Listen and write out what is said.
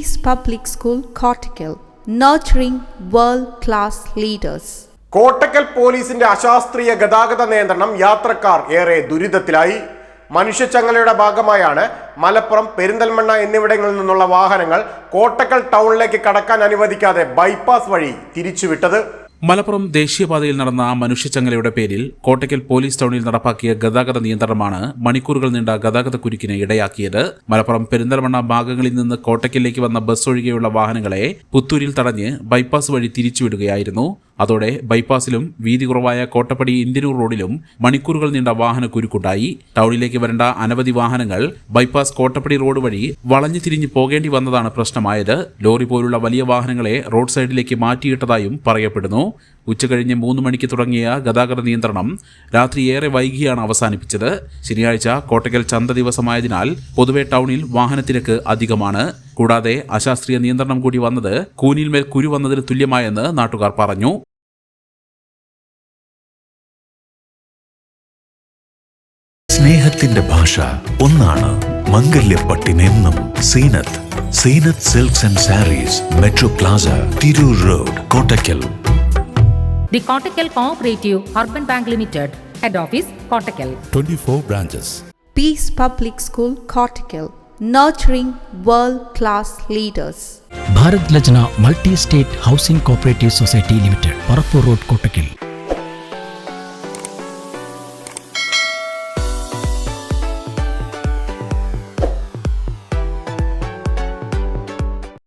Peace Public School, Cortical, nurturing world class leaders. Kottakkal പോലീസിന്റെ അശാസ്ത്രീയ ഗതാഗത നിയന്ത്രണം യാത്രക്കാർ ഏറെ ദുരിതത്തിലായി മനുഷ്യച്ചങ്ങലയുടെ ഭാഗമായാണ് മലപ്പുറം പെരിന്തൽമണ്ണ എന്നിവിടങ്ങളിൽ നിന്നുള്ള വാഹനങ്ങൾ കോട്ടക്കൽ ടൗണിലേക്ക് കടക്കാൻ അനുവദിക്കാതെ ബൈപ്പാസ് വഴി തിരിച്ചുവിട്ടത് മലപ്പുറം ദേശീയപാതയിൽ നടന്ന മനുഷ്യച്ചങ്ങലയുടെ പേരിൽ കോട്ടയ്ക്കൽ പോലീസ് ടൗണിൽ നടപ്പാക്കിയ ഗതാഗത നിയന്ത്രണമാണ് മണിക്കൂറുകൾ നീണ്ട ഗതാഗത കുരുക്കിന് ഇടയാക്കിയത്. മലപ്പുറം പെരിന്തൽമണ്ണ ഭാഗങ്ങളിൽ നിന്ന് കോട്ടയ്ക്കലിലേക്ക് വന്ന ബസ് ഒഴികെയുള്ള വാഹനങ്ങളെ പുത്തൂരിൽ തടഞ്ഞ് ബൈപ്പാസ് വഴി തിരിച്ചുവിടുകയായിരുന്നു. അതോടെ ബൈപ്പാസിലും വീതി കുറവായ കോട്ടപ്പടി ഇന്തിരൂർ റോഡിലും മണിക്കൂറുകൾ നീണ്ട വാഹന കുരുക്കുണ്ടായി. ടൗണിലേക്ക് വരേണ്ട അനവധി വാഹനങ്ങൾ ബൈപ്പാസ് കോട്ടപ്പടി റോഡ് വഴി വളഞ്ഞു തിരിഞ്ഞു പോകേണ്ടി വന്നതാണ് പ്രശ്നമായത്. ലോറി പോലുള്ള വലിയ വാഹനങ്ങളെ റോഡ് സൈഡിലേക്ക് മാറ്റിയിട്ടതായും പറയപ്പെടുന്നു. ഉച്ചകഴിഞ്ഞ് മൂന്ന് മണിക്ക് തുടങ്ങിയ ഗതാഗത നിയന്ത്രണം രാത്രി ഏറെ വൈകിയാണ് അവസാനിപ്പിച്ചത്. ശനിയാഴ്ച കോട്ടയ്ക്കൽ ചന്ത ദിവസമായതിനാൽ പൊതുവെ ടൗണിൽ വാഹനത്തിരക്ക് അധികമാണ്. കൂടാതെ അശാസ്ത്രീയ നിയന്ത്രണം കൂടി വന്നത് കൂനിൽമേൽ കുരു വന്നതിന് തുല്യമായെന്ന് നാട്ടുകാർ പറഞ്ഞു. സ്നേഹത്തിന്റെ ഭാഷ ഒന്നാണ് മംഗല്യപ്പട്ടിനെന്നും Seenath Seenath silks and sarees metro plaza Tirur road Kottakkal The Kottakkal Cooperative Urban Bank Limited, Head Office, Kottakkal. 24 branches. Peace Public School, Cortical, nurturing world class leaders. Bharat Lajna multi state housing cooperative society limited Parappur road Kottakkal